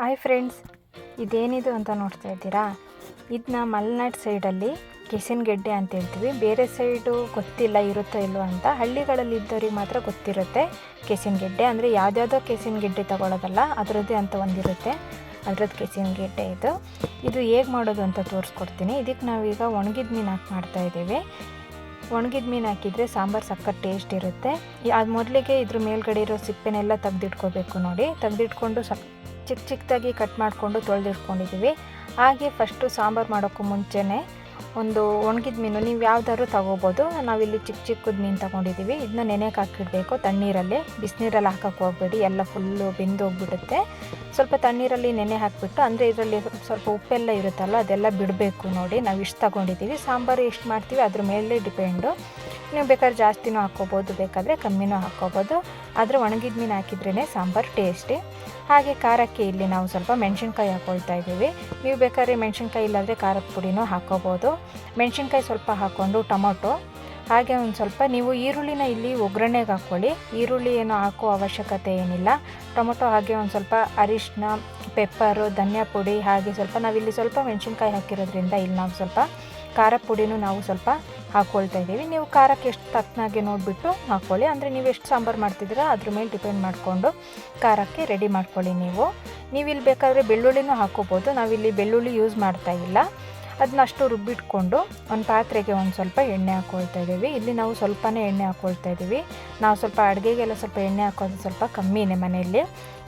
Hi friends ಇದೇನಿದು ಅಂತ ನೋಡ್ತಾ ಇದ್ದೀರಾ? ಇದನ್ನ ಮಲೆನಾಡು ಸೈಡಲ್ಲಿ ಕೆಸಿನಗೆಡ್ಡೆ ಅಂತ ಹೇಳ್ತೀವಿ. ಬೇರೆ ಸೈಡು ಗೊತ್ತಿಲ್ಲ, ಇರುತ್ತೋ ಇಲ್ವೋ ಅಂತ. ಹಳ್ಳಿಗಳಲ್ಲಿ ಇದ್ದವ್ರಿಗೆ ಮಾತ್ರ ಗೊತ್ತಿರುತ್ತೆ ಕೆಸಿನಗೆಡ್ಡೆ ಅಂದರೆ ಯಾವುದ್ಯಾವುದೋ ಕೆಸಿನಗೆಡ್ಡೆ ತಗೊಳ್ಳೋದಲ್ಲ ಅದರದ್ದೇ ಅಂತ ಒಂದಿರುತ್ತೆ. ಅದ್ರದ್ದು ಕೆಸಿನಗೆಡ್ಡೆ ಇದು. ಇದು ಹೇಗೆ ಮಾಡೋದು ಅಂತ ತೋರಿಸ್ಕೊಡ್ತೀನಿ. ಇದಕ್ಕೆ ನಾವೀಗ ಒಣಗಿದ ಮೀನು ಹಾಕಿ ಮಾಡ್ತಾ ಇದ್ದೀವಿ. ಒಣಗಿದ ಮೀನು ಹಾಕಿದರೆ ಸಾಂಬಾರು ಸಕ್ಕರ್ ಟೇಸ್ಟ್ ಇರುತ್ತೆ. ಅದು ಮೊದಲಿಗೆ ಇದ್ರ ಮೇಲ್ಗಡೆ ಇರೋ ಸಿಪ್ಪೆನೆಲ್ಲ ತೆಗ್ದಿಟ್ಕೋಬೇಕು ನೋಡಿ. ತೆಗ್ದಿಟ್ಕೊಂಡು ಸಕ್ ಚಿಕ್ಕ ಚಿಕ್ಕದಾಗಿ ಕಟ್ ಮಾಡಿಕೊಂಡು ತೊಳೆದಿಟ್ಕೊಂಡಿದ್ದೀವಿ. ಹಾಗೆ ಫಸ್ಟು ಸಾಂಬಾರು ಮಾಡೋಕ್ಕೂ ಮುಂಚೆನೆ ಒಂದು ಒಣಗಿದ ಮೀನು ನೀವು ಯಾವ್ದಾದ್ರು ತಗೋಬೋದು. ನಾವಿಲ್ಲಿ ಚಿಕ್ಕ ಚಿಕ್ಕದ ಮೀನು ತೊಗೊಂಡಿದ್ದೀವಿ. ಇದನ್ನ ನೆನೆಗೆ ಹಾಕಿಡಬೇಕು. ತಣ್ಣೀರಲ್ಲಿ, ಬಿಸಿನೀರಲ್ಲಿ ಹಾಕಕ್ಕೆ ಹೋಗಬೇಡಿ. ಎಲ್ಲ ಫುಲ್ಲು ಬೆಂದು ಹೋಗ್ಬಿಡುತ್ತೆ. ಸ್ವಲ್ಪ ತಣ್ಣೀರಲ್ಲಿ ನೆನೆ ಹಾಕಿಬಿಟ್ಟು, ಅಂದರೆ ಇದರಲ್ಲಿ ಸ್ವಲ್ಪ ಉಪ್ಪೆಲ್ಲ ಇರುತ್ತಲ್ಲ, ಅದೆಲ್ಲ ಬಿಡಬೇಕು ನೋಡಿ. ನಾವು ಇಷ್ಟು ತಗೊಂಡಿದ್ದೀವಿ. ಸಾಂಬಾರು ಎಷ್ಟು ಮಾಡ್ತೀವಿ, ಅದ್ರ ಮೇಲೆ ಡಿಪೆಂಡು ನೀವು ಬೇಕಾದ್ರೆ ಜಾಸ್ತಿನೂ ಹಾಕ್ಕೋಬೋದು, ಬೇಕಾದರೆ ಕಮ್ಮಿನೂ ಹಾಕ್ಕೋಬೋದು. ಆದರೆ ಒಣಗಿದ ಮೀನು ಹಾಕಿದ್ರೇ ಸಾಂಬಾರು ಟೇಸ್ಟಿ ಹಾಗೆ ಖಾರಕ್ಕೆ ಇಲ್ಲಿ ನಾವು ಸ್ವಲ್ಪ ಮೆಣಸಿನ್ಕಾಯಿ ಹಾಕ್ಕೊಳ್ತಾ ಇದ್ದೀವಿ. ನೀವು ಬೇಕಾದ್ರೆ ಮೆಣಸಿನ್ಕಾಯಿ ಇಲ್ಲಾಂದರೆ ಖಾರದ ಪುಡಿನೂ ಹಾಕ್ಕೋಬೋದು. ಮೆಣಸಿನ್ಕಾಯಿ ಸ್ವಲ್ಪ ಹಾಕ್ಕೊಂಡು ಟೊಮೊಟೊ. ಹಾಗೆ ಒಂದು ಸ್ವಲ್ಪ ನೀವು ಈರುಳ್ಳಿನ ಇಲ್ಲಿ ಒಗ್ಗರಣೆಗೆ ಹಾಕ್ಕೊಳ್ಳಿ. ಈರುಳ್ಳಿ ಏನು ಹಾಕೋ ಅವಶ್ಯಕತೆ ಏನಿಲ್ಲ. ಟೊಮೊಟೊ ಹಾಗೆ ಒಂದು ಸ್ವಲ್ಪ ಅರಿಶಿನ ಪೆಪ್ಪರು, ಧನಿಯಾ ಪುಡಿ ಹಾಗೆ ಸ್ವಲ್ಪ ನಾವಿಲ್ಲಿ ಸ್ವಲ್ಪ ಮೆಣಸಿನ್ಕಾಯಿ ಹಾಕಿರೋದ್ರಿಂದ ಇಲ್ಲಿ ನಾವು ಸ್ವಲ್ಪ ಖಾರ ಪುಡಿನೂ ನಾವು ಸ್ವಲ್ಪ ಹಾಕ್ಕೊಳ್ತಾ ಇದ್ದೀವಿ. ನೀವು ಖಾರಕ್ಕೆ ಎಷ್ಟು ತಕ್ಕನಾಗೆ ನೋಡಿಬಿಟ್ಟು ಹಾಕ್ಕೊಳ್ಳಿ ಅಂದರೆ ನೀವು ಎಷ್ಟು ಸಾಂಬಾರು ಮಾಡ್ತಿದ್ದೀರಾ, ಅದ್ರ ಮೇಲೆ ಡಿಪೆಂಡ್ ಮಾಡಿಕೊಂಡು ಖಾರಕ್ಕೆ ರೆಡಿ ಮಾಡ್ಕೊಳ್ಳಿ ನೀವು. ನೀವು ಇಲ್ಲಿ ಬೇಕಾದರೆ ಬೆಳ್ಳುಳ್ಳಿನೂ ಹಾಕ್ಕೋಬೋದು. ನಾವಿಲ್ಲಿ ಬೆಳ್ಳುಳ್ಳಿ ಯೂಸ್ ಮಾಡ್ತಾ ಇಲ್ಲ. ಅದನ್ನ ಅಷ್ಟು ರುಬ್ಬಿಟ್ಕೊಂಡು ಒಂದು ಪಾತ್ರೆಗೆ ಒಂದು ಸ್ವಲ್ಪ ಎಣ್ಣೆ ಹಾಕ್ಕೊಳ್ತಾ ಇದ್ದೀವಿ. ಇಲ್ಲಿ ನಾವು ಸ್ವಲ್ಪನೇ ಎಣ್ಣೆ ಹಾಕ್ಕೊಳ್ತಾ ಇದ್ದೀವಿ. ನಾವು ಸ್ವಲ್ಪ ಅಡುಗೆಗೆಲ್ಲ ಸ್ವಲ್ಪ ಎಣ್ಣೆ ಹಾಕೋದು ಸ್ವಲ್ಪ ಕಮ್ಮಿನೇ ಮನೆಯಲ್ಲಿ.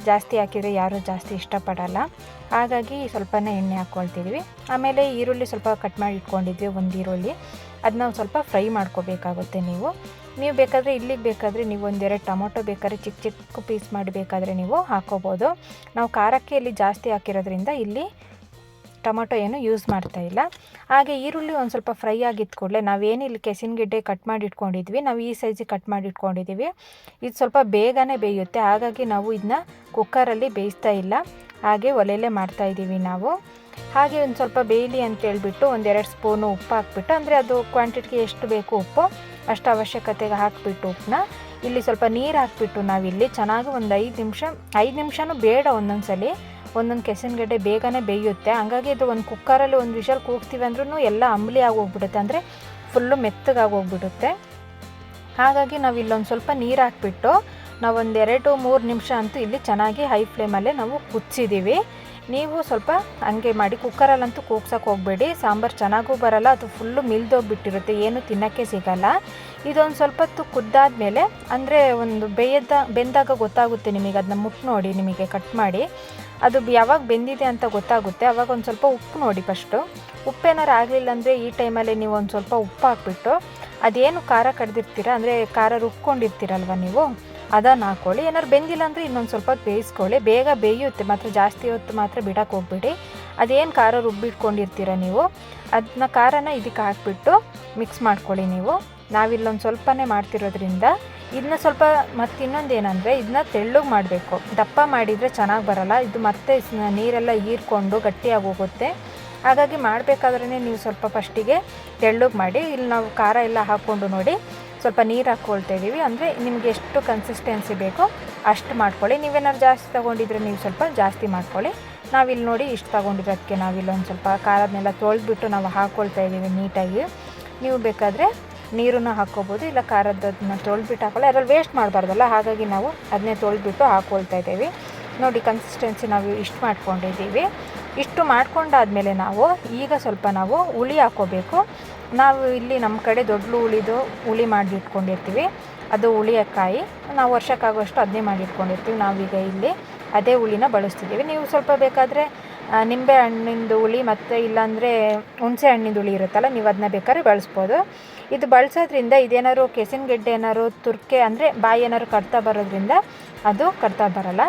ಜಾಸ್ತಿ ಹಾಕಿದರೆ ಯಾರೂ ಜಾಸ್ತಿ ಇಷ್ಟಪಡಲ್ಲ. ಹಾಗಾಗಿ ಸ್ವಲ್ಪನೇ ಎಣ್ಣೆ ಹಾಕ್ಕೊಳ್ತಿದ್ವಿ ಆಮೇಲೆ ಈರುಳ್ಳಿ ಸ್ವಲ್ಪ ಕಟ್ ಮಾಡಿ ಇಟ್ಕೊಂಡಿದ್ವಿ, ಒಂದು ಈರುಳ್ಳಿ. ಅದನ್ನ ಒಂದು ಸ್ವಲ್ಪ ಫ್ರೈ ಮಾಡ್ಕೋಬೇಕಾಗುತ್ತೆ ನೀವು. ನೀವು ಬೇಕಾದರೆ ಇಲ್ಲಿಗೆ ಬೇಕಾದರೆ ನೀವು ಒಂದೆರಡು ಟೊಮೊಟೊ ಬೇಕಾದ್ರೆ ಚಿಕ್ಕ ಚಿಕ್ಕ ಪೀಸ್ ಮಾಡಿ ಬೇಕಾದರೆ ನೀವು ಹಾಕೋಬೋದು. ನಾವು ಖಾರಕ್ಕೆ ಇಲ್ಲಿ ಜಾಸ್ತಿ ಹಾಕಿರೋದ್ರಿಂದ ಇಲ್ಲಿ ಟೊಮೊಟೊ ಏನು ಯೂಸ್ ಮಾಡ್ತಾ ಇಲ್ಲ. ಹಾಗೆ ಈರುಳ್ಳಿ ಒಂದು ಸ್ವಲ್ಪ ಫ್ರೈ ಆಗಿದ್ದ ಕೂಡಲೇ ಕೆಸಿನ ಕೆಸಿನಗೆಡ್ಡೆ ಕಟ್ ಮಾಡಿ ಇಟ್ಕೊಂಡಿದ್ವಿ, ನಾವು ಈ ಸೈಜಿಗೆ ಕಟ್ ಮಾಡಿ ಇಟ್ಕೊಂಡಿದ್ದೀವಿ ಇದು ಸ್ವಲ್ಪ ಬೇಗನೆ ಬೇಯುತ್ತೆ, ಹಾಗಾಗಿ ನಾವು ಇದನ್ನ ಕುಕ್ಕರಲ್ಲಿ ಬೇಯಿಸ್ತಾ ಇಲ್ಲ. ಹಾಗೆ ಒಲೆಯಲ್ಲೇ ಮಾಡ್ತಾ ಇದ್ದೀವಿ ನಾವು. ಹಾಗೆ ಒಂದು ಸ್ವಲ್ಪ ಬೇಯಲಿ ಅಂತ ಹೇಳಿಬಿಟ್ಟು ಒಂದೆರಡು ಸ್ಪೂನು ಉಪ್ಪು ಹಾಕ್ಬಿಟ್ಟು, ಅಂದರೆ ಅದು ಕ್ವಾಂಟಿಟಿಗೆ ಎಷ್ಟು ಬೇಕು ಉಪ್ಪು, ಅಷ್ಟು ಅವಶ್ಯಕತೆಗೆ ಹಾಕಿಬಿಟ್ಟು ಉಪ್ಪನ್ನ. ಇಲ್ಲಿ ಸ್ವಲ್ಪ ನೀರು ಹಾಕಿಬಿಟ್ಟು ನಾವಿಲ್ಲಿ ಚೆನ್ನಾಗಿ ಒಂದು ಐದು ನಿಮಿಷ, ಐದು ನಿಮಿಷನೂ ಬೇಡ ಒಂದೊಂದು ಸಲ ಒಂದೊಂದು ಕೆಸನ್ಗಡ್ಡೆ ಬೇಗನೆ ಬೇಯುತ್ತೆ. ಹಂಗಾಗಿ ಇದು ಒಂದು ಕುಕ್ಕರಲ್ಲಿ ಒಂದು ವಿಷಲ್ ಕೂಗ್ತೀವಿ ಅಂದ್ರೂ ಎಲ್ಲ ಅಂಬಲಿ ಆಗೋಗ್ಬಿಡುತ್ತೆ, ಅಂದರೆ ಫುಲ್ಲು ಮೆತ್ತಗಾಗೋಗ್ಬಿಡುತ್ತೆ. ಹಾಗಾಗಿ ನಾವು ಇಲ್ಲೊಂದು ಸ್ವಲ್ಪ ನೀರು ಹಾಕ್ಬಿಟ್ಟು ನಾವು ಒಂದು ಎರಡು ಮೂರು ನಿಮಿಷ ಅಂತೂ ಇಲ್ಲಿ ಚೆನ್ನಾಗಿ ಹೈ ಫ್ಲೇಮಲ್ಲೇ ನಾವು ಕುದಿಸಿದ್ದೀವಿ ನೀವು ಸ್ವಲ್ಪ ಹಂಗೆ ಮಾಡಿ ಕುಕ್ಕರಲ್ಲಂತೂ ಕೂಗ್ಸೋಕೆ ಹೋಗಬೇಡಿ. ಸಾಂಬಾರು ಚೆನ್ನಾಗೂ ಬರಲ್ಲ, ಅದು ಫುಲ್ಲು ಮಿಲ್ದೋಗ್ಬಿಟ್ಟಿರುತ್ತೆ ಏನು ತಿನ್ನೋಕ್ಕೆ ಸಿಗಲ್ಲ. ಇದೊಂದು ಸ್ವಲ್ಪ ಹೊತ್ತು ಕುದ್ದಾದ್ಮೇಲೆ, ಅಂದರೆ ಒಂದು ಬೇಯದ, ಬೆಂದಾಗ ಗೊತ್ತಾಗುತ್ತೆ ನಿಮಗೆ ಅದನ್ನ ಮುಟ್ಟು ನೋಡಿ ನಿಮಗೆ ಕಟ್ ಮಾಡಿ. ಅದು ಯಾವಾಗ ಬೆಂದಿದೆ ಅಂತ ಗೊತ್ತಾಗುತ್ತೆ, ಅವಾಗ ಒಂದು ಸ್ವಲ್ಪ ಉಪ್ಪು ನೋಡಿ ಫಸ್ಟು ಉಪ್ಪೇನಾರು ಆಗಲಿಲ್ಲ ಅಂದರೆ ಈ ಟೈಮಲ್ಲಿ ನೀವು ಒಂದು ಸ್ವಲ್ಪ ಉಪ್ಪು ಹಾಕ್ಬಿಟ್ಟು, ಅದೇನು ಖಾರ ಕಡ್ದಿರ್ತೀರ, ಅಂದರೆ ಖಾರ ರುಬ್ಕೊಂಡಿರ್ತೀರಲ್ವ ನೀವು? ಅದನ್ನು ಹಾಕ್ಕೊಳ್ಳಿ ಏನಾದ್ರು ಬೆಂದಿಲ್ಲ ಅಂದರೆ ಇನ್ನೊಂದು ಸ್ವಲ್ಪ ಬೇಯಿಸ್ಕೊಳ್ಳಿ. ಬೇಗ ಬೇಯುತ್ತೆ ಮಾತ್ರ, ಜಾಸ್ತಿ ಹೊತ್ತು ಮಾತ್ರ ಬಿಡಕ್ಕೆ ಹೋಗ್ಬಿಡಿ. ಅದೇನು ಖಾರ ರುಬ್ಬಿಟ್ಕೊಂಡಿರ್ತೀರ ನೀವು ಅದನ್ನ ಖಾರನ ಇದಕ್ಕೆ ಹಾಕ್ಬಿಟ್ಟು ಮಿಕ್ಸ್ ಮಾಡ್ಕೊಳ್ಳಿ ನೀವು. ನಾವಿಲ್ಲೊಂದು ಸ್ವಲ್ಪನೇ ಮಾಡ್ತಿರೋದ್ರಿಂದ ಇದನ್ನ ಸ್ವಲ್ಪ, ಮತ್ತು ಇನ್ನೊಂದು ಏನಂದರೆ ಇದನ್ನ ತೆಳ್ಳಗೆ ಮಾಡಬೇಕು. ದಪ್ಪ ಮಾಡಿದರೆ ಚೆನ್ನಾಗಿ ಬರಲ್ಲ. ಇದು ಮತ್ತೆ ನೀರೆಲ್ಲ ಹೀರ್ಕೊಂಡು ಗಟ್ಟಿಯಾಗಿ ಹೋಗುತ್ತೆ. ಹಾಗಾಗಿ ಮಾಡಬೇಕಾದ್ರೆ ನೀವು ಸ್ವಲ್ಪ ಫಸ್ಟಿಗೆ ತೆಳ್ಳಗೆ ಮಾಡಿ. ಇಲ್ಲಿ ನಾವು ಖಾರ ಎಲ್ಲ ಹಾಕ್ಕೊಂಡು ನೋಡಿ. ಸ್ವಲ್ಪ ನೀರು ಹಾಕ್ಕೊಳ್ತಾ ಇದ್ದೀವಿ ಅಂದರೆ ನಿಮಗೆ ಎಷ್ಟು ಕನ್ಸಿಸ್ಟೆನ್ಸಿ ಬೇಕೋ ಅಷ್ಟು ಮಾಡ್ಕೊಳ್ಳಿ. ನೀವೇನಾದ್ರು ಜಾಸ್ತಿ ತೊಗೊಂಡಿದ್ರೆ ನೀವು ಸ್ವಲ್ಪ ಜಾಸ್ತಿ ಮಾಡ್ಕೊಳ್ಳಿ. ನಾವಿಲ್ಲಿ ನೋಡಿ ಇಷ್ಟು ತೊಗೊಂಡಿರೋದಕ್ಕೆ ನಾವಿಲ್ಲೊಂದು ಸ್ವಲ್ಪ ಖಾರದನ್ನೆಲ್ಲ ತೊಳೆದ್ಬಿಟ್ಟು ನಾವು ಹಾಕ್ಕೊಳ್ತಾ ಇದ್ದೀವಿ ನೀಟಾಗಿ. ನೀವು ಬೇಕಾದರೆ ನೀರನ್ನು ಹಾಕ್ಕೋಬೋದು ಇಲ್ಲ ಖಾರದನ್ನ ತೊಳೆದ್ಬಿಟ್ಟು ಹಾಕೊಳ್ಳಿ. ಅದರಲ್ಲಿ ವೇಸ್ಟ್ ಮಾಡಬಾರ್ದಲ್ಲ, ಹಾಗಾಗಿ ನಾವು ಅದನ್ನೇ ತೊಳೆದ್ಬಿಟ್ಟು ಹಾಕ್ಕೊಳ್ತಾ ಇದ್ದೀವಿ. ನೋಡಿ ಕನ್ಸಿಸ್ಟೆನ್ಸಿ ನಾವು ಇಷ್ಟು ಮಾಡ್ಕೊಂಡಿದ್ದೀವಿ. ಇಷ್ಟು ಮಾಡ್ಕೊಂಡಾದಮೇಲೆ ನಾವು ಈಗ ಸ್ವಲ್ಪ ನಾವು ಹುಳಿ ಹಾಕ್ಕೋಬೇಕು ನಾವು ಇಲ್ಲಿ ನಮ್ಮ ಕಡೆ ದೊಡ್ಡ ಹುಳಿದು ಹುಳಿ ಮಾಡಿ ಇಟ್ಕೊಂಡಿರ್ತೀವಿ. ಅದು ಹುಳಿಯಕಾಯಿ ನಾವು ವರ್ಷಕ್ಕಾಗುವಷ್ಟು ಅದನ್ನೇ ಮಾಡಿ ಇಟ್ಕೊಂಡಿರ್ತೀವಿ. ನಾವೀಗ ಇಲ್ಲಿ ಅದೇ ಹುಳಿನ ಬಳಸ್ತಿದ್ದೀವಿ. ನೀವು ಸ್ವಲ್ಪ ಬೇಕಾದರೆ ನಿಂಬೆ ಹಣ್ಣಿಂದು ಹುಳಿ ಮತ್ತು ಇಲ್ಲಾಂದರೆ ಹುಣಸೆ ಹಣ್ಣಿಂದು ಹುಳಿ ಇರುತ್ತಲ್ಲ, ನೀವು ಅದನ್ನ ಬೇಕಾದ್ರೆ ಬಳಸ್ಬೋದು. ಇದು ಬಳಸೋದ್ರಿಂದ ಇದೇನಾದ್ರು ಕೆಸಿನಗೆಡ್ಡೆ ಏನಾದ್ರು ತುರ್ಕೆ ಅಂದರೆ ಬಾಯಿ ಏನಾದ್ರು ಕಡ್ತಾ ಬರೋದ್ರಿಂದ ಅದು ಕಡ್ತಾ ಬರಲ್ಲ.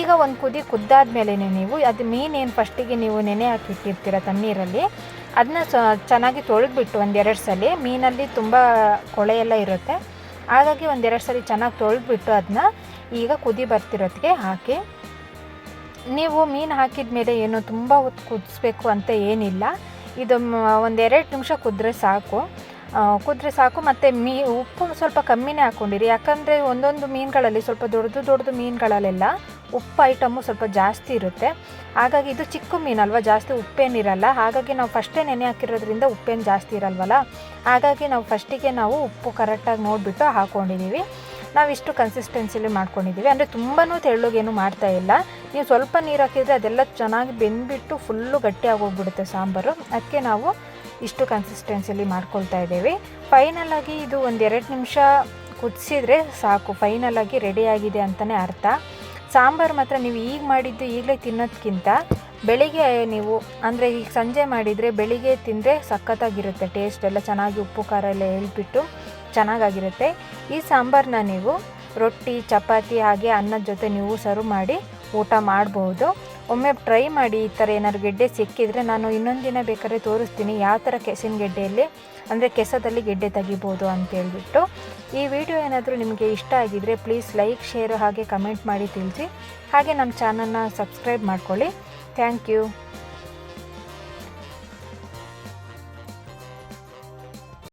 ಈಗ ಒಂದು ಕುದಿ ಕುದ್ದಾದ ಮೇಲೆ ನೀವು ಅದು ಮೀನೇನು ಫಸ್ಟಿಗೆ ನೀವು ನೆನೆ ಹಾಕಿಟ್ಟಿರ್ತೀರ ತಣ್ಣೀರಲ್ಲಿ ಅದನ್ನ ಚೆನ್ನಾಗಿ ತೊಳೆದ್ಬಿಟ್ಟು ಒಂದೆರಡು ಸಲ, ಮೀನಲ್ಲಿ ತುಂಬ ಕೊಳೆ ಎಲ್ಲ ಇರುತ್ತೆ. ಹಾಗಾಗಿ ಒಂದೆರಡು ಸಲ ಚೆನ್ನಾಗಿ ತೊಳೆದ್ಬಿಟ್ಟು ಅದನ್ನ ಈಗ ಕುದಿ ಬರ್ತಿರೋದಕ್ಕೆ ಹಾಕಿ. ನೀವು ಮೀನು ಹಾಕಿದ ಮೇಲೆ ಏನು ತುಂಬ ಹೊತ್ತು ಕುದಿಸ್ಬೇಕು ಅಂತ ಏನಿಲ್ಲ. ಇದು ಒಂದೆರಡು ನಿಮಿಷ ಕುದ್ರೆ ಸಾಕು. ಕುದ್ರೆ ಸಾಕು ಮತ್ತು ಮೀ, ಉಪ್ಪು ಸ್ವಲ್ಪ ಕಮ್ಮಿನೇ ಹಾಕ್ಕೊಂಡಿರಿ ಯಾಕಂದರೆ ಒಂದೊಂದು ಮೀನುಗಳಲ್ಲಿ ಸ್ವಲ್ಪ ದೊಡ್ಡದು ದೊಡ್ಡದು ಮೀನುಗಳಲ್ಲೆಲ್ಲ ಉಪ್ಪು ಐಟಮು ಸ್ವಲ್ಪ ಜಾಸ್ತಿ ಇರುತ್ತೆ. ಹಾಗಾಗಿ ಇದು ಚಿಕ್ಕ ಮೀನಲ್ವ, ಜಾಸ್ತಿ ಉಪ್ಪೇನಿರಲ್ಲ ಹಾಗಾಗಿ ನಾವು ಫಸ್ಟೇ ನೆನೆ ಹಾಕಿರೋದ್ರಿಂದ ಉಪ್ಪೇನು ಜಾಸ್ತಿ ಇರಲ್ವಲ್ಲ. ಹಾಗಾಗಿ ನಾವು ಫಸ್ಟಿಗೆ ನಾವು ಉಪ್ಪು ಕರೆಕ್ಟಾಗಿ ನೋಡಿಬಿಟ್ಟು ಹಾಕ್ಕೊಂಡಿದ್ದೀವಿ ನಾವು ಇಷ್ಟು ಕನ್ಸಿಸ್ಟೆನ್ಸಿಲಿ ಮಾಡ್ಕೊಂಡಿದ್ದೀವಿ ಅಂದರೆ ತುಂಬಾ ತೆಳ್ಳಗೇನು ಮಾಡ್ತಾ ಇಲ್ಲ. ನೀವು ಸ್ವಲ್ಪ ನೀರು ಹಾಕಿದರೆ ಅದೆಲ್ಲ ಚೆನ್ನಾಗಿ ಬೆಂದ್ಬಿಟ್ಟು ಫುಲ್ಲು ಗಟ್ಟಿಯಾಗೋಗ್ಬಿಡುತ್ತೆ ಸಾಂಬಾರು. ಅದಕ್ಕೆ ನಾವು ಇಷ್ಟು ಕನ್ಸಿಸ್ಟೆನ್ಸಿಲಿ ಮಾಡ್ಕೊಳ್ತಾ ಇದ್ದೀವಿ. ಫೈನಲಾಗಿ ಇದು ಒಂದು ಎರಡು ನಿಮಿಷ ಕುದಿಸಿದ್ರೆ ಸಾಕು. ಫೈನಲಾಗಿ ರೆಡಿಯಾಗಿದೆ ಅಂತಲೇ ಅರ್ಥ. ಸಾಂಬಾರು ಮಾತ್ರ ನೀವು ಈಗ ಮಾಡಿದ್ದು ಈಗಲೇ ತಿನ್ನೋದಕ್ಕಿಂತ ಬೆಳಿಗ್ಗೆ ನೀವು, ಅಂದರೆ ಈಗ ಸಂಜೆ ಮಾಡಿದರೆ ಬೆಳಿಗ್ಗೆ ತಿಂದರೆ ಸಖತ್ತಾಗಿರುತ್ತೆ ಟೇಸ್ಟ್ ಎಲ್ಲ ಚೆನ್ನಾಗಿ ಉಪ್ಪು ಖಾರ ಎಲ್ಲ ಹೇಳ್ಬಿಟ್ಟು ಚೆನ್ನಾಗಾಗಿರುತ್ತೆ. ಈ ಸಾಂಬಾರನ್ನ ನೀವು ರೊಟ್ಟಿ, ಚಪಾತಿ ಹಾಗೆ ಅನ್ನದ ಜೊತೆ ನೀವು ಸರ್ವ್ ಮಾಡಿ ಊಟ ಮಾಡ್ಬೋದು. ಒಮ್ಮೆ ಟ್ರೈ ಮಾಡಿ ಈ ಥರ ಏನಾದ್ರು ಗೆಡ್ಡೆ ಸಿಕ್ಕಿದರೆ ನಾನು ಇನ್ನೊಂದು ದಿನ ಬೇಕಾದ್ರೆ ತೋರಿಸ್ತೀನಿ ಯಾವ ಥರ ಕೆಸಿನ ಗೆಡ್ಡೆಯಲ್ಲಿ, ಅಂದರೆ ಕೆಸದಲ್ಲಿ ಗೆಡ್ಡೆ ತೆಗಿಬೋದು ಅಂತೇಳ್ಬಿಟ್ಟು ಈ ವಿಡಿಯೋ ಏನಾದರೂ ನಿಮಗೆ ಇಷ್ಟ ಆಗಿದರೆ ಪ್ಲೀಸ್ ಲೈಕ್ ಶೇರ್ ಹಾಗೆ ಕಮೆಂಟ್ ಮಾಡಿ ತಿಳಿಸಿ. ಹಾಗೆ ನಮ್ಮ ಚಾನಲ್ನ ಸಬ್ಸ್ಕ್ರೈಬ್ ಮಾಡ್ಕೊಳ್ಳಿ. Thank you